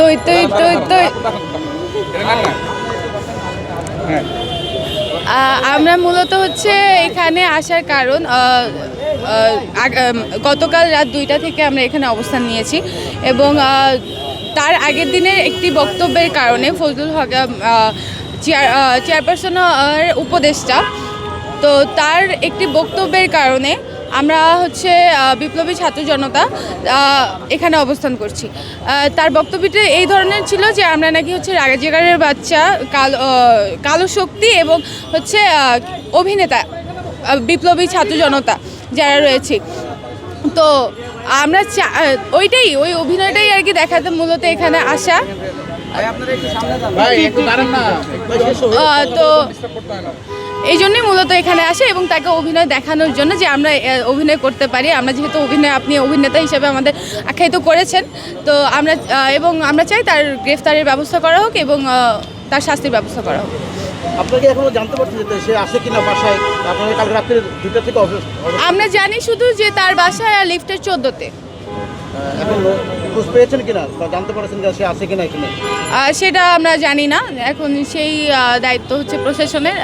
তুই তুই তুই তুই। আমরা মূলত হচ্ছে এখানে আসার কারণ গতকাল রাত দুইটা থেকে আমরা এখানে অবস্থান নিয়েছি এবং তার আগের দিনের একটি বক্তব্যের কারণে ফজলুল হক চেয়ার চেয়ারপারসনের উপদেষ্টা, তো তার একটি বক্তব্যের কারণে আমরা হচ্ছে বিপ্লবী ছাত্র জনতা এখানে অবস্থান করছি। তার বক্তব্যটা এই ধরনের ছিল যে আমরা নাকি হচ্ছে রাগাজিগারের বাচ্চা, কালো কালো শক্তি এবং হচ্ছে অভিনেতা বিপ্লবী ছাত্র জনতা যারা রয়েছে। তো আমরা ওইটাই, ওই অভিনয়টাই আর কি দেখাতে মূলত এখানে আসা। ভাই একটু দাঁড়ান না। আহ, তো এই জন্যই মূলত এখানে আসে এবং তাকে অভিনয় দেখানোর জন্য যে আমরা অভিনয় করতে পারি। আমরা যেহেতু অভিনয় আপনি অভিনেতা হিসেবে আমাদের আখ্যায়িত করেছেন। তো আমরা এবং আমরা চাই তার গ্রেফতারের ব্যবস্থা করা হোক এবং তার শাস্তির ব্যবস্থা করা হোক। আপনাকে এখনও জানতে পারছেন যে সে আসে কিনা বাসায়। আপনারা কাল রাত্রে দুইটা থেকে অফিস অফিস- আমরা জানি শুধু যে তার বাসায় আর লিফটের চোদ্দোতে। এখন খোঁজ পেয়েছেন কিনা? জানতে পারছেন যে সে আসে কিনা এখানে? সেটা আমরা জানি না। এখন সেই দায়িত্ব হচ্ছে প্রশাসনের